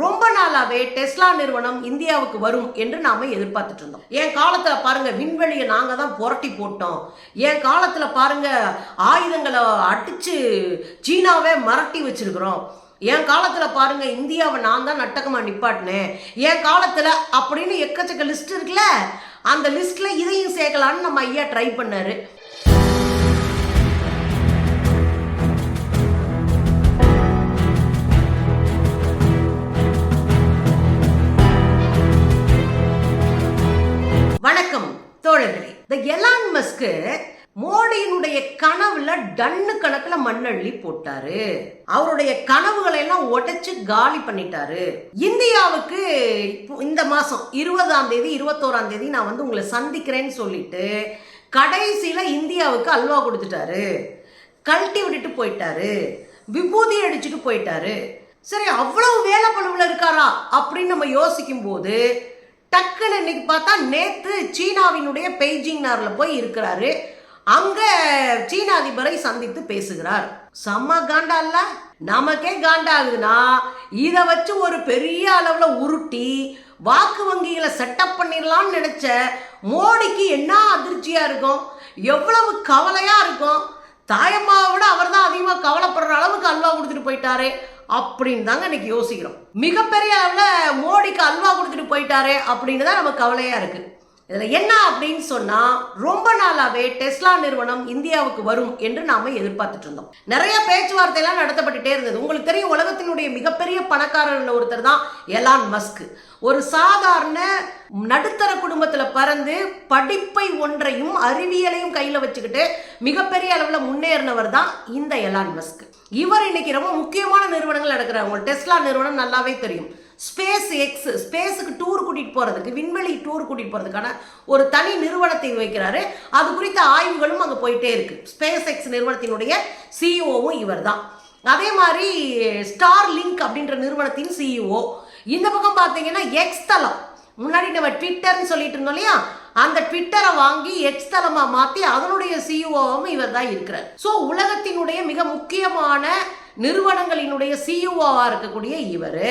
ரொம்ப நாளாவே டெஸ்லா நிறுவனம் இந்தியாவுக்கு வரும் என்று நாம எதிர்பார்த்துட்டு இருந்தோம். என் காலத்துல பாருங்க விண்வெளியை நாங்க தான் புரட்டி போட்டோம். என் காலத்துல பாருங்க ஆயுதங்களை அடிச்சு சீனாவே மிரட்டி வச்சிருக்கிறோம். என் காலத்துல பாருங்க இந்தியாவை நான் தான் நட்டகமா நிப்பாட்டினேன். என் காலத்துல அப்படின்னு எக்கச்சக்க லிஸ்ட் இருக்குல்ல அந்த லிஸ்ட்ல இதையும் சேர்க்கலான்னு நம்ம ஐயா ட்ரை பண்ணாரு. டன்னு கணக்குல மண்ணள்ளி போட்டாரு. அவருடைய கனவுகளை எல்லாம் உடைச்சு காலி பண்ணிட்டாரு. இந்தியாவுக்கு இந்த மாசம் இருபதாம் தேதி இருபத்தோராம் தேதி நான் வந்து உங்களை சந்திக்கிறேன்னு சொல்லிட்டு கடைசியில இந்தியாவுக்கு அல்வா கொடுத்துட்டாரு. கழட்டி விட்டுட்டு போயிட்டாரு. விபூதி அடிச்சுட்டு போயிட்டாரு. சரி அவ்வளவு வேலை பழுவில் இருக்காரா அப்படின்னு நம்ம யோசிக்கும் போது டக்குன்னு இன்னைக்கு பார்த்தா நேத்து சீனாவினுடைய பெய்ஜிங் நாரில் போய் இருக்கிறாரு. அங்க சீன அதிபரை சந்தித்து பேசுகிறார். செம்ம காண்டா இல்ல? நமக்கே காண்டா ஆகுதுன்னா இதை வச்சு ஒரு பெரிய அளவில் உருட்டி வாக்கு வங்கிகளை செட்டப் பண்ணிடலாம்னு நினச்ச மோடிக்கு என்ன அதிர்ச்சியாக இருக்கும்? எவ்வளவு கவலையாக இருக்கும்? தாயம்மாவை விட அவர் தான் அதிகமாக கவலைப்படுற அளவுக்கு அல்வா கொடுத்துட்டு போயிட்டாரே அப்படின்னு தாங்க இன்னைக்கு யோசிக்கிறோம். மிகப்பெரிய அளவில் மோடிக்கு அல்வா கொடுத்துட்டு போயிட்டாரே அப்படின்னு தான் நம்ம கவலையாக இருக்குது இதில் என்ன அப்படின்னு சொன்னால் ரொம்ப நாளாகவே டெஸ்லா நிறுவனம் இந்தியாவுக்கு வரும் என்று நாம் எதிர்பார்த்துட்டு இருந்தோம். நிறைய பேச்சுவார்த்தையெல்லாம் நடத்தப்பட்டுட்டே இருந்தது. உங்களுக்கு தெரியும் உலகத்தினுடைய மிகப்பெரிய பணக்காரர்கள் ஒருத்தர் தான் எலான் மஸ்க் ஒரு சாதாரண நடுத்தர குடும்பத்தில் பறந்து படிப்பை ஒன்றையும் அறிவியலையும் கையில் வச்சுக்கிட்டு மிகப்பெரிய அளவில் முன்னேறினவர் தான் இந்த எலான் மஸ்க் இவர் இன்னைக்கு ரொம்ப முக்கியமான நிறுவனங்கள் நடக்கிறாங்க. உங்களுக்கு டெஸ்லா நிறுவனம் நல்லாவே தெரியும். ஸ்பேஸ் எக்ஸ் ஸ்பேஸுக்கு டூர் கூட்டிட்டு போகிறதுக்கு விண்வெளி டூர் கூட்டிட்டு போகிறதுக்கான ஒரு தனி நிறுவனத்தை வைக்கிறாரு. அது குறித்த ஆய்வுகளும் அங்கே போயிட்டே இருக்கு. ஸ்பேஸ் எக்ஸ் நிறுவனத்தினுடைய சிஇஓவும் இவர் தான் அதே மாதிரி ஸ்டார் லிங்க் அப்படின்ற நிறுவனத்தின் சிஇஓ இந்த பக்கம் பார்த்தீங்கன்னா எக்ஸ் தளம். முன்னாடி நம்ம ட்விட்டர்னு சொல்லிட்டு இருந்தோம் இல்லையா? அந்த ட்விட்டரை வாங்கி எக்ஸ் தளமாக மாற்றி அதனுடைய சிஇஓவும் இவர் தான் இருக்கிறார். ஸோ உலகத்தினுடைய மிக முக்கியமான நிறுவனங்களினுடைய சிஇஓவாக இருக்கக்கூடிய இவர்.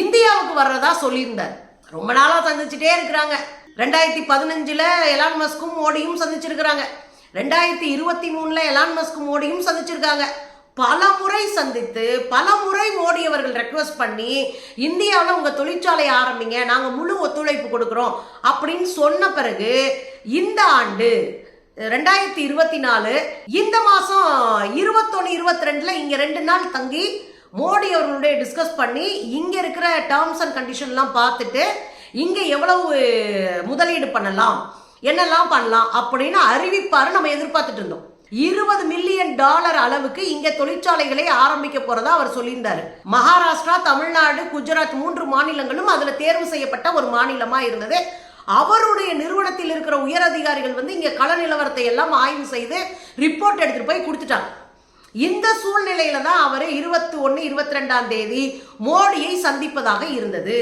இந்தியாவுக்கு வர்றதா சொல்லியிருந்தார். ரொம்ப நாளாக சந்திச்சுட்டே இருக்கிறாங்க. ரெண்டாயிரத்தி பதினஞ்சில் எலான் மஸ்கும் மோடியும் சந்திச்சிருக்கிறாங்க. ரெண்டாயிரத்தி இருபத்தி மூணில் எலான் மஸ்கும் மோடியும் சந்திச்சிருக்காங்க. பல முறை சந்தித்து பல முறை மோடி அவர்கள் ரெக்வஸ்ட் பண்ணி இந்தியாவில் உங்கள் தொழிற்சாலையை ஆரம்பிங்க நாங்கள் முழு ஒத்துழைப்பு கொடுக்குறோம். அப்படின்னு சொன்ன பிறகு இந்த ஆண்டு ரெண்டாயிரத்தி இருபத்தி நாலு இந்த மாதம் இருபத்தொன்று இருபத்தி ரெண்டில் இங்கே ரெண்டு நாள் தங்கி மோடி அவர்களுடைய டிஸ்கஸ் பண்ணி இங்கே இருக்கிற டேர்ம்ஸ் அண்ட் கண்டிஷன்லாம் பார்த்துட்டு இங்கே எவ்வளவு முதலீடு பண்ணலாம் என்னெல்லாம் பண்ணலாம் அப்படின்னு அறிவிப்பாரு நம்ம எதிர்பார்த்துட்டு இருந்தோம். இருபது மில்லியன் டாலர் அளவுக்கு இங்க தொழிற்சாலைகளை ஆரம்பிக்க போறதா அவர் சொல்லியிருந்தாரு. மகாராஷ்டிரா தமிழ்நாடு குஜராத் மூன்று மாநிலங்களும் அதுல தேர்வு செய்யப்பட்ட ஒரு மாநிலமா இருந்தது. அவருடைய நிறுவனத்தில் இருக்கிற உயர் அதிகாரிகள் வந்து இங்க கள நிலவரத்தை எல்லாம் ஆய்வு செய்து ரிப்போர்ட் எடுத்துட்டு போய் கொடுத்துட்டாங்க. இந்த சூழ்நிலையில தான் அவர் இருபத்தி ஒன்று இருபத்தி ரெண்டாம் தேதி மோடியை சந்திப்பதாக இருந்தது.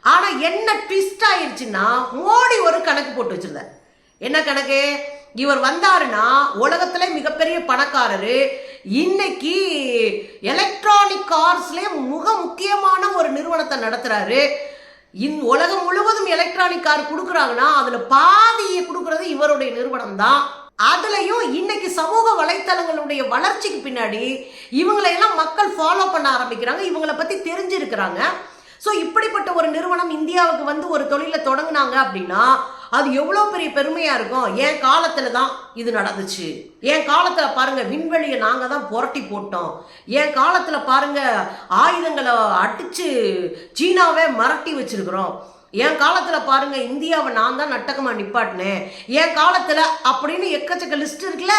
ஆனால் என்ன ட்விஸ்ட் ஆயிடுச்சுன்னா மோடி ஒரு கணக்கு போட்டு வச்சிருந்தார். என்ன கணக்கு? இவர் வந்தாருன்னா உலகத்துல மிகப்பெரிய பணக்காரரு. இன்னைக்கு எலக்ட்ரானிக் கார்ஸ்லேயே மிக முக்கியமான ஒரு நிறுவனத்தை நடத்துறாரு. இந் உலகம் முழுவதும் எலக்ட்ரானிக் கார் கொடுக்குறாங்கன்னா அதில் பாதியை கொடுக்கறது இவருடைய நிறுவனம் தான் அதுலேயும் இன்னைக்கு சமூக வலைத்தளங்களுடைய வளர்ச்சிக்கு பின்னாடி இவங்களையெல்லாம் மக்கள் ஃபாலோ பண்ண ஆரம்பிக்கிறாங்க. இவங்களை பற்றி தெரிஞ்சிருக்கிறாங்க. ஸோ இப்படிப்பட்ட ஒரு நிறுவனம் இந்தியாவுக்கு வந்து ஒரு தொழிலை தொடங்கினாங்க அப்படின்னா அது எவ்வளோ பெரிய பெருமையாக இருக்கும்? என் காலத்தில் தான் இது நடந்துச்சு? என் காலத்தில் பாருங்கள் விண்வெளியை நாங்கள் தான் புரட்டி போட்டோம். என் காலத்தில் பாருங்கள் ஆயுதங்களை அடிச்சு சீனாவே மிரட்டி வச்சிருக்கிறோம். என் காலத்தில் பாருங்க இந்தியாவை நான் தான் நட்டகமாக நிப்பாட்டினேன். என் காலத்தில் அப்படின்னு எக்கச்சக்க லிஸ்ட் இருக்குல்ல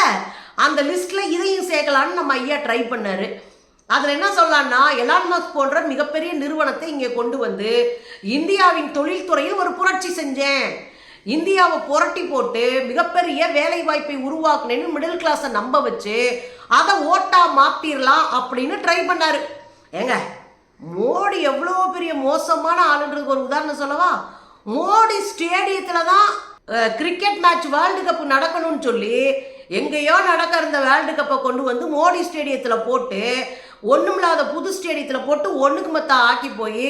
அந்த லிஸ்ட்ல இதையும் சேர்க்கலான்னு நம்ம ஐயா ட்ரை பண்ணார். அதில் என்ன சொல்லலாம்னா எலான் போன்ற மிகப்பெரிய நிறுவனத்தை இங்கே கொண்டு வந்து இந்தியாவின் தொழில்துறையில் ஒரு புரட்சி செஞ்சேன். இந்தியாவை புரட்டி போட்டு மிகப்பெரிய வேலை வாய்ப்பை உருவாக்குனேன்னு மிடில் கிளாஸை நம்ப வச்சு அதை ஓட்டா மாத்திரலாம் அப்படின்னு ட்ரை பண்ணாரு. ஏங்க மோடி எவ்வளோ பெரிய மோசமான ஆளுன்றதுக்கு ஒரு உதாரணம் சொல்லவா? மோடி ஸ்டேடியத்தில் தான் கிரிக்கெட் மேட்ச் வேர்ல்டு கப் நடக்கணும்னு சொல்லி எங்கேயோ நடக்க இருந்த வேர்ல்டு கப்பை கொண்டு வந்து மோடி ஸ்டேடியத்தில் போட்டு ஒன்றுமில்லாத புது ஸ்டேடியத்தில் போட்டு ஒன்றுக்கு மொத்தம் ஆக்கி போய்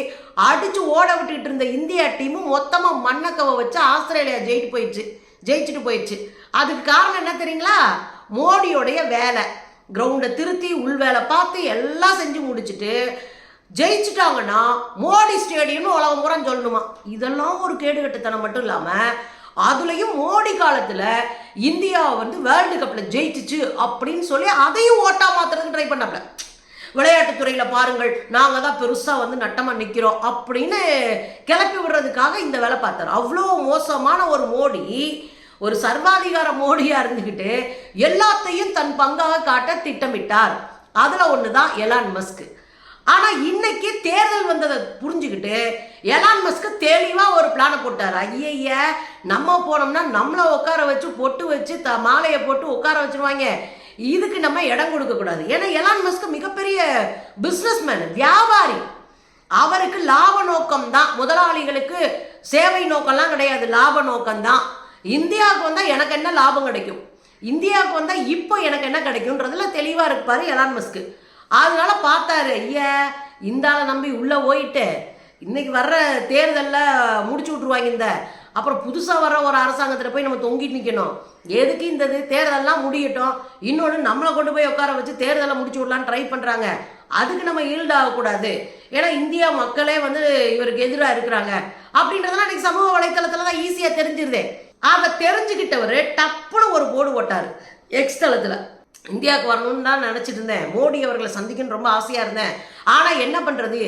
அடித்து ஓட விட்டுட்டு இருந்த இந்தியா டீமும் மொத்தமாக மண்ணக்கவை வச்சு ஆஸ்திரேலியா ஜெயிட்டு போயிடுச்சு. ஜெயிச்சுட்டு போயிடுச்சு. அதுக்கு காரணம் என்ன தெரியுங்களா? மோடியோடைய வேலை. கிரவுண்டை திருத்தி உள் வேலை பார்த்து எல்லாம் செஞ்சு முடிச்சுட்டு ஜெயிச்சுட்டாங்கன்னா மோடி ஸ்டேடியம்னு உலகம் பூரா சொல்லணுமா இதெல்லாம் ஒரு கேடுகட்டுத்தனம் மட்டும் இல்லாமல் அதுலேயும் மோடி காலத்தில் இந்தியா வந்து வேர்ல்டு கப்பில் ஜெயிச்சிச்சு அப்படின்னு சொல்லி அதையும் ஓட்டா மாத்துறதுக்கு ட்ரை பண்ணப்பல விளையாட்டுத்துறையில் பாருங்கள் நாங்க தான் பெருசாக வந்து நட்டமாக நிற்கிறோம் அப்படின்னு கிளப்பி விடுறதுக்காக இந்த வேலை பார்த்தாரு. அவ்வளோ மோசமான ஒரு மோடி ஒரு சர்வாதிகார மோடியாக இருந்துக்கிட்டு எல்லாத்தையும் தன் பங்காக காட்ட திட்டமிட்டார். அதில் ஒன்று தான் எலான் மஸ்க்கு ஆனால் இன்னைக்கு தேர்தல் வந்ததை புரிஞ்சுக்கிட்டு எலான் மஸ்க்கு தெளிவாக ஒரு பிளானை போட்டார். ஐயைய நம்ம போனோம்னா நம்மளை உட்கார வச்சு பொட்டு வச்சு த மாலையை போட்டு உட்கார வச்சிருவாங்க. இதுக்கு நம்ம இடம் கொடுக்கக்கூடாது ஏன்னா எலான் மஸ்க்கு மிகப்பெரிய பிஸ்னஸ்மேன் வியாபாரி. அவருக்கு லாப நோக்கம் தான். முதலாளிகளுக்கு சேவை நோக்கம்லாம் கிடையாது. லாப நோக்கம் தான். இந்தியாவுக்கு வந்தால் எனக்கு என்ன லாபம் கிடைக்கும்? இந்தியாவுக்கு வந்தால் இப்போ எனக்கு என்ன கிடைக்கும்ன்றதுல தெளிவாக இருப்பார் எலான் மஸ்க்கு. அதனால பார்த்தாரு ஐயா இந்த ஆளை நம்பி உள்ளே போயிட்டு இன்னைக்கு வர்ற தேர்தலில் முடிச்சு விட்ருவாங்க இந்த. அப்புறம் புதுசாக வர்ற ஒரு அரசாங்கத்தில் போய் நம்ம தொங்கிட்டு நிற்கணும் எதுக்கு இந்த இது? தேர்தல்லாம் முடியட்டும். இன்னொன்று நம்மளை கொண்டு போய் உட்கார வச்சு தேர்தலை முடிச்சு விடலான்னு ட்ரை பண்ணுறாங்க அதுக்கு நம்ம ஈல்டு ஆகக்கூடாது. ஏன்னா இந்தியா மக்களே வந்து இவருக்கு எதிராக இருக்கிறாங்க. அப்படின்றதெல்லாம் இன்னைக்கு சமூக வலைத்தளத்தில் தான் ஈஸியாக தெரிஞ்சிருதே. ஆக தெரிஞ்சுக்கிட்டவர் டப்புன்னு ஒரு போர்டு போட்டார். எக்ஸ் தளத்தில். இந்தியாவுக்கு வரணும்னு தான் நினச்சிட்டு இருந்தேன். மோடி அவர்களை சந்திக்கணும்னு ரொம்ப ஆசையாக இருந்தேன். ஆனால் என்ன பண்ணுறது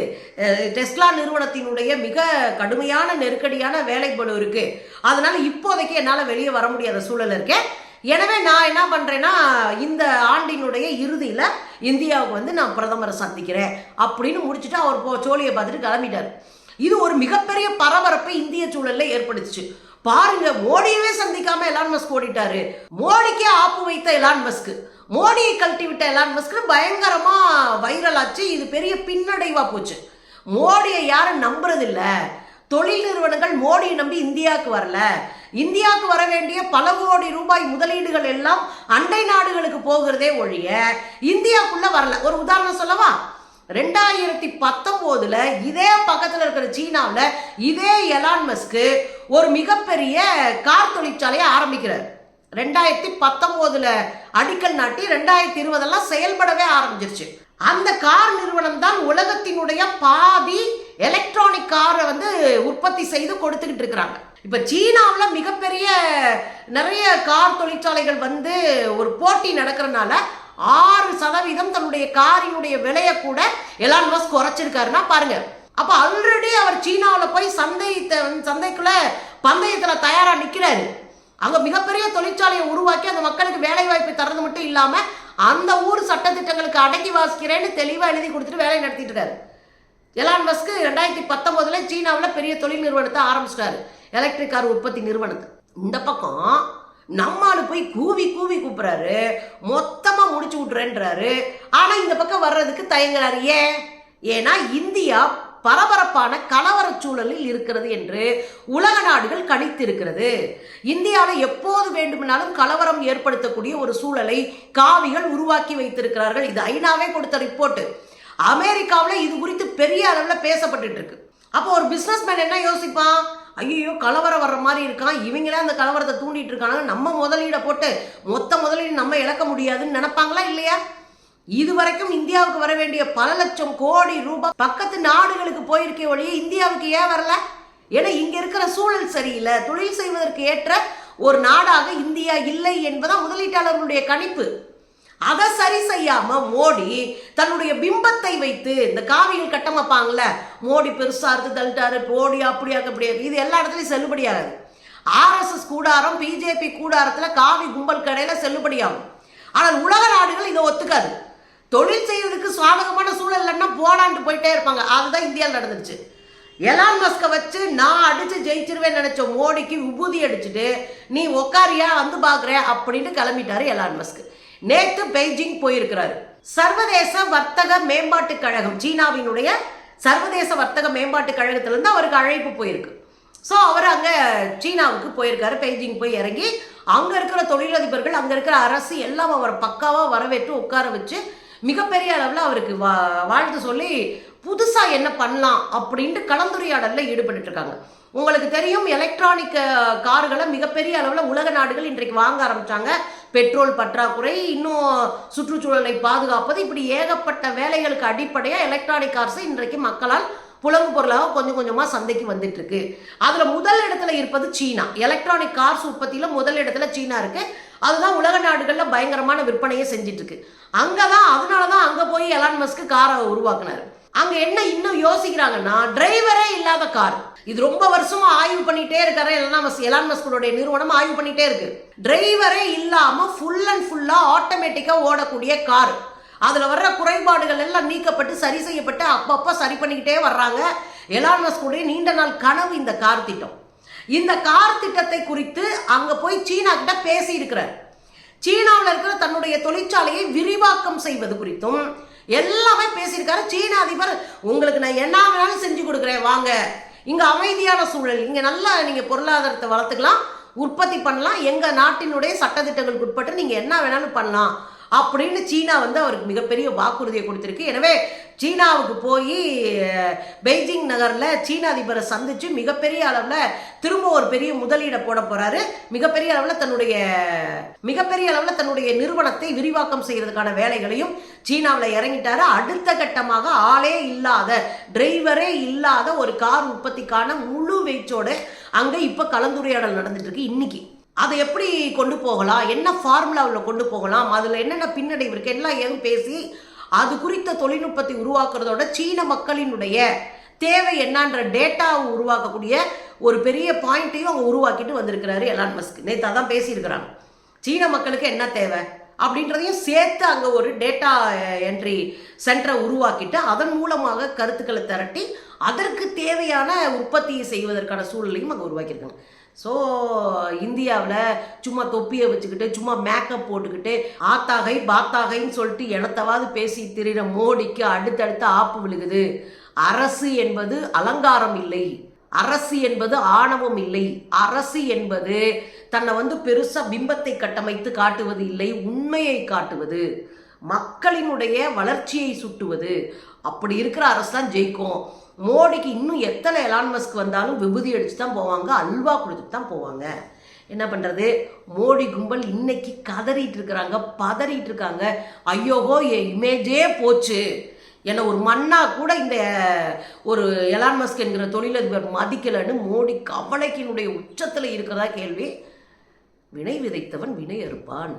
டெஸ்லா நிறுவனத்தினுடைய மிக கடுமையான நெருக்கடியான வேலைப்பளு இருக்குது அதனால் இப்போதைக்கு என்னால் வெளியே வர முடியாத சூழல் இருக்கேன் எனவே நான் என்ன பண்ணுறேன்னா இந்த ஆண்டினுடைய இறுதியில் இந்தியாவுக்கு வந்து நான் பிரதமரை சந்திக்கிறேன் அப்படின்னு முடிச்சுட்டு அவர் போ சோழியை பார்த்துட்டு கிளம்பிட்டார். இது ஒரு மிகப்பெரிய பரபரப்பை இந்திய சூழல்ல ஏற்படுத்துச்சு. பாருங்க மோடியவே சந்திக்காம எலான் மஸ்க் ஓடிட்டாரு. மோடிக்கே ஆப்பு வைத்த எலான் மஸ்க் மோடியை கழட்டி விட்ட எலான் மஸ்க் பயங்கரமா வைரல் ஆச்சு. இது பெரிய பின்னடைவா போச்சு. மோடியை யாரும் நம்புறதில்ல. தொழில் நிறுவனங்கள் மோடியை நம்பி இந்தியாவுக்கு வரல. இந்தியாவுக்கு வர வேண்டிய பல கோடி ரூபாய் முதலீடுகள் எல்லாம் அண்டை நாடுகளுக்கு போகிறதே ஒழிய இந்தியாவுக்குள்ள வரல. ஒரு உதாரணம் சொல்லவா? ரெண்டாயிரத்தி பத்தொம்போதுல இதே பக்கத்தில் இருக்கிற சீனாவில் இதே எலான் மஸ்க்கு ஒரு மிகப்பெரிய கார் தொழிற்சாலையை ஆரம்பிக்கிறார். ரெண்டாயிரத்தி பத்தொம்போதுல அடிக்கல் நாட்டி ரெண்டாயிரத்தி இருபதெல்லாம் செயல்படவே ஆரம்பிச்சிருச்சு. அந்த கார் நிறுவனம் தான் உலகத்தினுடைய பாதி எலக்ட்ரானிக் காரை வந்து உற்பத்தி செய்து கொடுத்துக்கிட்டு இருக்கிறாங்க. இப்போ சீனாவில் மிகப்பெரிய நிறைய கார் தொழிற்சாலைகள் வந்து ஒரு போட்டி நடக்கிறனால ஆறு சதவீதம் தன்னுடைய காரினுடைய விலையை கூட எலான் மஸ்க் குறைச்சிருக்காருன்னா பாருங்க. அப்ப ஆல்ரெடி அவர் சீனாவில் போய் சந்தையத்தை சந்தைக்குள்ள பந்தயத்துல தயாரா நிக்கிறாரு. அங்க மிகப்பெரிய தொழிற்சாலையை உருவாக்கி அந்த மக்களுக்கு வேலை வாய்ப்பு தரது மட்டும் இல்லாம அந்த ஊர் சட்டத்திட்டங்களுக்கு அடக்கி வாசிக்கிறேன்னு தெளிவா எழுதி கொடுத்துட்டு வேலை நடத்திட்டு இருக்காரு. எலான் மஸ்க்கு ரெண்டாயிரத்தி பத்தொன்பதுல சீனாவில் பெரிய தொழில் நிறுவனத்தை ஆரம்பிச்சிட்டாரு. எலக்ட்ரிக் கார் உற்பத்தி நிறுவனத்தை. இந்த பக்கம் நம்மால் போய் கூவி கூவி கூப்பிட்றாரு மொத்தமாக முடிச்சு விட்றேன்றாரு ஆனால் இந்த பக்கம் வர்றதுக்கு தயங்குறாரு. ஏன்? ஏன்னா இந்தியா பரபரப்பான கலவர சூழலில் இருக்கிறது என்று உலக நாடுகள் கணித்திருக்கிறது. இந்தியாவில் எப்போது வேண்டுமானாலும் கலவரம் ஏற்படுத்தக்கூடிய ஒரு சூழலை காவிகள் உருவாக்கி வைத்திருக்கிறார்கள். இது ஐநாவே கொடுத்த ரிப்போர்ட் அமெரிக்காவில் இது குறித்து பெரிய அளவில் பேசப்பட்டு இருக்கு. அப்போ ஒரு பிஸ்னஸ்மேன் என்ன யோசிப்பான்? ஐயோ கலவரம் வர்ற மாதிரி இருக்கான். இவங்களே அந்த கலவரத்தை தூண்டிட்டு இருக்காங்க நம்ம முதலீடை போட்டு மொத்த முதலீடு நம்ம இழக்க முடியாதுன்னு நினைப்பாங்களா இல்லையா? இதுவரைக்கும் இந்தியாவுக்கு வர வேண்டிய பல லட்சம் கோடி ரூபாய் பக்கத்து நாடுகளுக்கு போயிருக்கே ஒழிய இந்தியாவுக்கு ஏன் வரல? ஏன்னா இங்க இருக்கிற சூழல் சரியில்லை. தொழில் செய்வதற்கு ஏற்ற ஒரு நாடாக இந்தியா இல்லை என்பதான் முதலீட்டாளர்களுடைய கணிப்பு. அதை சரி செய்யாம மோடி தன்னுடைய பிம்பத்தை வைத்து இந்த காவியில் கட்டமைப்பாங்கல்ல மோடி பெருசா இருந்து தள்ளிட்டாரு மோடி அப்படியா அப்படியாக இது எல்லா இடத்துலையும் செல்லுபடியாகாது ஆர்எஸ்எஸ் கூடாரம் பிஜேபி கூடாரத்தில் காவி கும்பல் கடையில் செல்லுபடியாகும் ஆனால் உலக நாடுகள் இதை ஒத்துக்காது. தொழில் செய்யறதுக்கு சாதகமான சூழல் இல்லைன்னா போலான்ட்டு போயிட்டே இருப்பாங்க. அதுதான் இந்தியாவில் நடந்துச்சு எலான் மஸ்கை வச்சு நான் அடிச்சு ஜெயிச்சிருவேன் நினைச்ச மோடிக்கு விபூதி அடிச்சுட்டு நீ உக்காரியா வந்து பாக்குற அப்படின்னு கிளம்பிட்டாரு எலான் மஸ்க்கு நேத்து பெய்ஜிங் போயிருக்கிறாரு. சர்வதேச வர்த்தக மேம்பாட்டு கழகம் சீனாவினுடைய சர்வதேச வர்த்தக மேம்பாட்டு கழகத்திலிருந்து அவருக்கு அழைப்பு போயிருக்கு. ஸோ அவர் அங்கே சீனாவுக்கு போயிருக்காரு பெய்ஜிங் போய் இறங்கி அங்கே இருக்கிற தொழிலதிபர்கள் அங்கே இருக்கிற அரசு எல்லாம் அவர் பக்காவாக வரவேற்று உட்கார வச்சு மிகப்பெரிய அளவில் அவருக்கு வா வாழ்த்து சொல்லி புதுசாக என்ன பண்ணலாம் அப்படின்ட்டு கலந்துரையாடலில் ஈடுபட்டு இருக்காங்க. உங்களுக்கு தெரியும் எலக்ட்ரானிக் கார்களை மிகப்பெரிய அளவில் உலக நாடுகள் இன்றைக்கு வாங்க ஆரம்பித்தாங்க பெட்ரோல் பற்றாக்குறை இன்னும் சுற்றுச்சூழலை பாதுகாப்பது இப்படி ஏகப்பட்ட வேலைகளுக்கு அடிப்படையாக எலக்ட்ரானிக் கார்ஸை இன்றைக்கு மக்களால் புலங்கு பொருளாக கொஞ்சம் கொஞ்சமாக சந்தைக்கு வந்துட்டு இருக்கு அதில் முதல் இடத்துல இருப்பது சீனா. எலக்ட்ரானிக் கார்ஸ் உற்பத்தியில் முதல் இடத்துல சீனா இருக்கு. அதுதான் உலக நாடுகளில் பயங்கரமான விற்பனையை செஞ்சிட்டு இருக்கு அங்கே தான் அதனால தான் அங்கே போய் எலான் மஸ்க்கு காரை உருவாக்குனாரு. அங்க என்ன இன்னும் யோசிக்கிறாங்கன்னா டிரைவரே இல்லாத கார் இது ரொம்ப வருஷமா ஆய்வு பண்ணிட்டே இருக்காரு எலான் எலான் மஸ்கோடைய நிறுவனம் ஆய்வு பண்ணிட்டே இருக்கு. டிரைவரே இல்லாம ஃபுல் அண்ட் ஃபுல்லா ஆட்டோமேட்டிக்கா ஓடக்கூடிய கார் அதுல வர்ற குறைபாடுகள் எல்லாம் நீக்கப்பட்டு சரி செய்யப்பட்டு அப்பப்ப சரி பண்ணிக்கிட்டே வர்றாங்க. எலான் மஸ்கோடைய நீண்ட நாள் கனவு இந்த கார் திட்டம். இந்த கார் திட்டத்தை குறித்து அங்க போய் சீனா கிட்ட பேசி இருக்கிறார் சீனாவில் இருக்கிற தன்னுடைய தொழிற்சாலையை விரிவாக்கம் செய்வது குறித்தும் எல்லாமே பேசியிருக்காரு. சீன அதிபர் உங்களுக்கு நான் என்ன வேணாலும் செஞ்சு கொடுக்குறேன் வாங்க. இங்கே அமைதியான சூழல். இங்கே நல்லா நீங்கள் பொருளாதாரத்தை வளர்த்துக்கலாம் உற்பத்தி பண்ணலாம் எங்கள் நாட்டினுடைய சட்டத்திட்டங்களுக்கு உட்பட்டு நீங்கள் என்ன வேணாலும் பண்ணலாம். அப்படின்னு சீனா வந்து அவருக்கு மிகப்பெரிய வாக்குறுதியை கொடுத்துருக்கு. எனவே சீனாவுக்கு போய் பெய்ஜிங் நகரில் சீன அதிபரை சந்தித்து மிகப்பெரிய அளவில் திரும்ப ஒரு பெரிய முதலீடை போட போகிறாரு மிகப்பெரிய அளவில் தன்னுடைய மிகப்பெரிய அளவில் தன்னுடைய நிறுவனத்தை விரிவாக்கம் செய்கிறதுக்கான வேலைகளையும் சீனாவில் இறங்கிட்டாரு. அடுத்த கட்டமாக ஆளே இல்லாத டிரைவரே இல்லாத ஒரு கார் உற்பத்திக்கான முழு வீச்சோடு அங்கே இப்போ கலந்துரையாடல் நடந்துட்டு இருக்கு இன்னைக்கு. அதை எப்படி கொண்டு போகலாம்? என்ன ஃபார்முலாவில் கொண்டு போகலாம்? அதில் என்னென்ன பின்னடைவு இருக்குது எல்லாம் எதுவும் பேசி அது குறித்த தொழில்நுட்பத்தை உருவாக்குறதோட சீன மக்களினுடைய தேவை என்னன்ற டேட்டாவை உருவாக்கக்கூடிய ஒரு பெரிய பாயிண்ட்டையும் அவங்க உருவாக்கிட்டு வந்திருக்கிறாரு எலான் மஸ்க். நேற்று அதான் பேசியிருக்கிறாங்க. சீன மக்களுக்கு என்ன தேவை? அப்படின்றதையும் சேர்த்து அங்கே ஒரு டேட்டா என்ட்ரி சென்டரை உருவாக்கிட்டு அதன் மூலமாக கருத்துக்களை திரட்டி அதற்கு தேவையான உற்பத்தியை செய்வதற்கான சூழலையும் அங்கே உருவாக்கியிருக்காங்க. ஸோ இந்தியாவில் சும்மா தொப்பியை வச்சுக்கிட்டு சும்மா மேக்கப் போட்டுக்கிட்டு ஆத்தாகை பாத்தாகைன்னு சொல்லிட்டு எனத்தவாது பேசி திரிகிற மோடிக்கு அடுத்தடுத்த ஆப்பு விழுகுது. அரசு என்பது அலங்காரம் இல்லை. அரசு என்பது ஆணவம் இல்லை. அரசு என்பது தன்னை வந்து பெருசா பிம்பத்தை கட்டமைத்து காட்டுவது இல்லை உண்மையை காட்டுவது. மக்களினுடைய வளர்ச்சியை சுட்டுவது. அப்படி இருக்கிற அரசு தான் ஜெயிக்கும். மோடிக்கு இன்னும் எத்தனை எலான் மஸ்க் வந்தாலும் விபூதி அடித்து தான் போவாங்க அல்வா கொடுத்துட்டு தான் போவாங்க. என்ன பண்ணுறது மோடி கும்பல் இன்னைக்கு கதறிட்டு இருக்கிறாங்க பதறிட்டு இருக்காங்க. ஐயோகோ என் இமேஜே போச்சு. என்னை ஒரு மண்ணா கூட இந்த ஒரு எலான் மஸ்க் என்கிற தொழிலதிபர் மதிக்கலைன்னு மோடி கவலைக்கினுடைய உச்சத்தில் இருக்கிறதா கேள்வி. வினை விதைத்தவன் வினை அறுப்பான்.